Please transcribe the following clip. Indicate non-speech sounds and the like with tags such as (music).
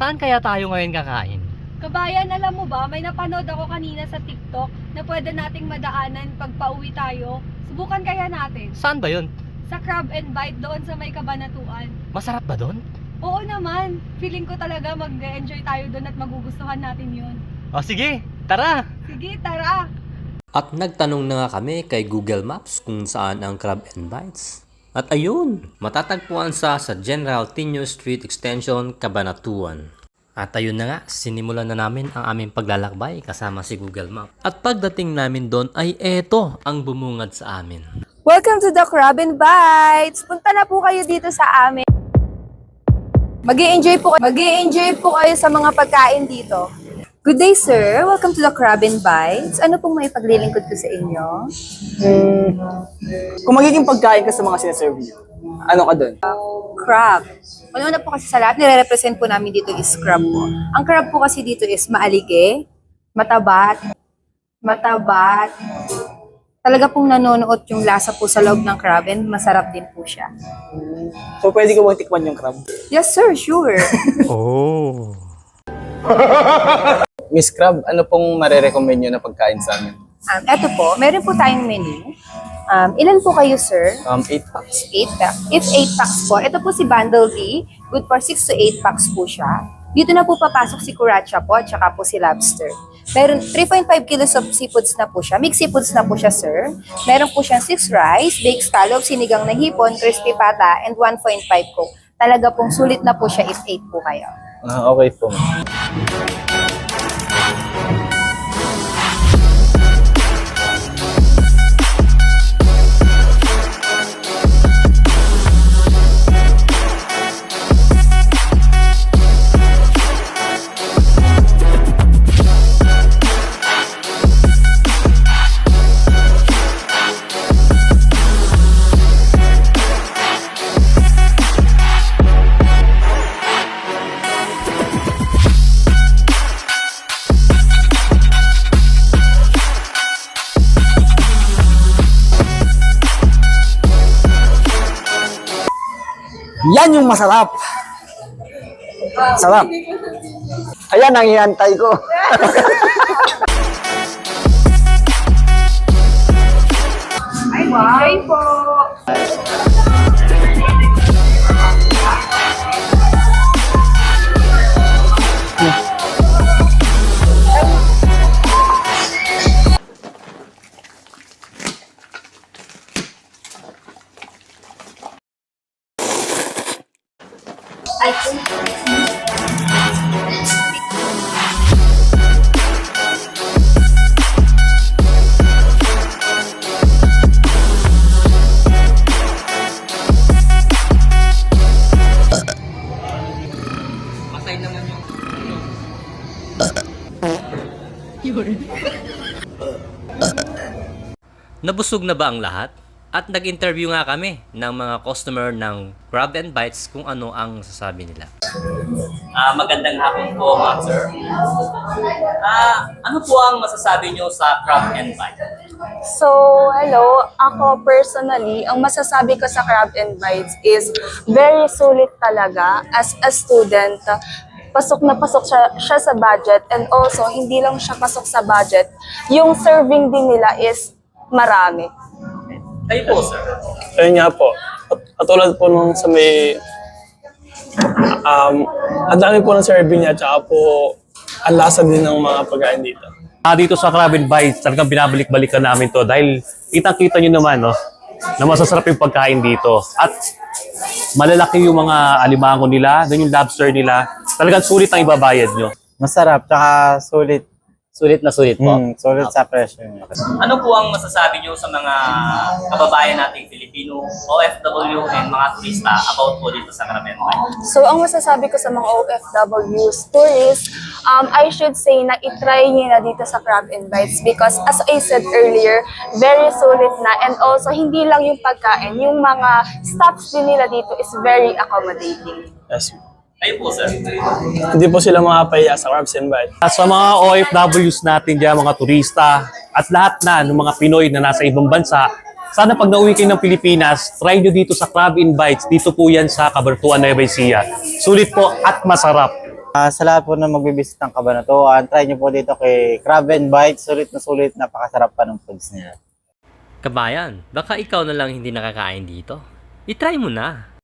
Saan kaya tayo ngayon kakain? Kabayan, alam mo ba, may napanood ako kanina sa TikTok na pwede nating madaanan pag pauwi tayo. Subukan kaya natin. Saan ba yun? Sa Crab and Bite doon sa may kabanatuan. Masarap ba doon? Oo naman. Feeling ko talaga mag-enjoy tayo doon at magugustuhan natin yun. O sige, tara! Sige, tara! At nagtanong na nga kami kay Google Maps kung saan ang Crab and Bites. At ayun, matatagpuan sa sa General Tinio Street Extension, Cabanatuan. At ayun na nga, sinimulan na namin ang aming paglalakbay kasama si Google Maps. At pagdating namin doon ay eto ang bumungad sa amin. Welcome to the Crab and Bites! Punta na po kayo dito sa amin. mag enjoy po, mag enjoy po kayo sa mga pagkain dito. Good day, sir. Welcome to the Crab and Bites. Ano pong may paglilingkod ko sa inyo? Kung magiging pagkain ka sa mga sinaserve niyo, ano ka doon? Crab. Ano na po kasi sa lahat, nire-represent po namin dito is crab po. Ang crab po kasi dito is maalige, matabat, matabat. Talaga pong nanonood yung lasa po sa loob ng crab and masarap din po siya. So, pwede ko bang tikman yung crab? Yes, sir. Sure. (laughs) Oh! (laughs) Miss Crab, ano pong marerecommend nyo na pagkain sa amin? Um, eto po, meron po tayong menu. Um, ilan po kayo, sir? Um, 8 packs. 8 pack. If 8 packs po, ito po si Bundle B. Good for 6 to 8 packs po siya. Dito na po papasok si Kuracha po at saka po si Lobster. Meron 3.5 kilos of seafoods na po siya. Mixed seafoods na po siya, sir. Meron po siyang 6 rice, baked scallop, sinigang na hipon, crispy pata, and 1.5 coke. Talaga pong sulit na po siya if 8 po kayo. Ah, okay po. Yan yung masarap! Sarap! Ayan ang ihantay ko. Enjoy Matay naman yung... Nabusog na ba ang lahat? At nag-interview nga kami ng mga customer ng Grab and Bites kung ano ang sasabi nila. Ah, magandang hapon po, ma'am sir. Ah, ano po ang masasabi nyo sa Grab and Bites? So, hello. Ako personally, ang masasabi ko sa Crab and Bites is very sulit talaga as a student. Pasok na pasok siya, siya sa budget and also hindi lang siya pasok sa budget. Yung serving din nila is marami. Kayo po, sir. Ayun nga po. At- Katulad po nung sa may... Um, ang dami po ng serving niya, tsaka po ang lasa din ng mga pagkain dito. Ah, dito sa Crab and Bites, talagang binabalik-balikan namin to dahil kitang-kita nyo naman, no, na masasarap yung pagkain dito. At malalaki yung mga alimango nila, yung lobster nila. Talagang sulit ang ibabayad nyo. Masarap, tsaka sulit. Sulit na sulit po. Mm, sulit sa presyo niya. Ano po ang masasabi nyo sa mga kababayan nating Filipino, OFW, and mga turista about po dito sa Bites? So, ang masasabi ko sa mga OFWs, tourists, um, I should say na itry niyo na dito sa Crab and Bites because as I said earlier, very sulit na and also hindi lang yung pagkain, yung mga staffs din nila dito is very accommodating. Yes. Kayo po, sir. Hindi po sila makapahiya sa Crabs and Bites. At sa mga OFWs natin dyan, mga turista, at lahat na ng mga Pinoy na nasa ibang bansa, Sana pag nauwi kayo ng Pilipinas, try nyo dito sa Crab and Bites. Dito po yan sa Cabanatuan, Nueva Ecija. Sulit po at masarap. Ah, sa lahat po na magbibisit ng Kabanatuan, try nyo po dito kay Crab and Bite. Sulit na sulit, napakasarap pa ng foods nila. Kabayan, baka ikaw na lang hindi nakakain dito. I-try mo na.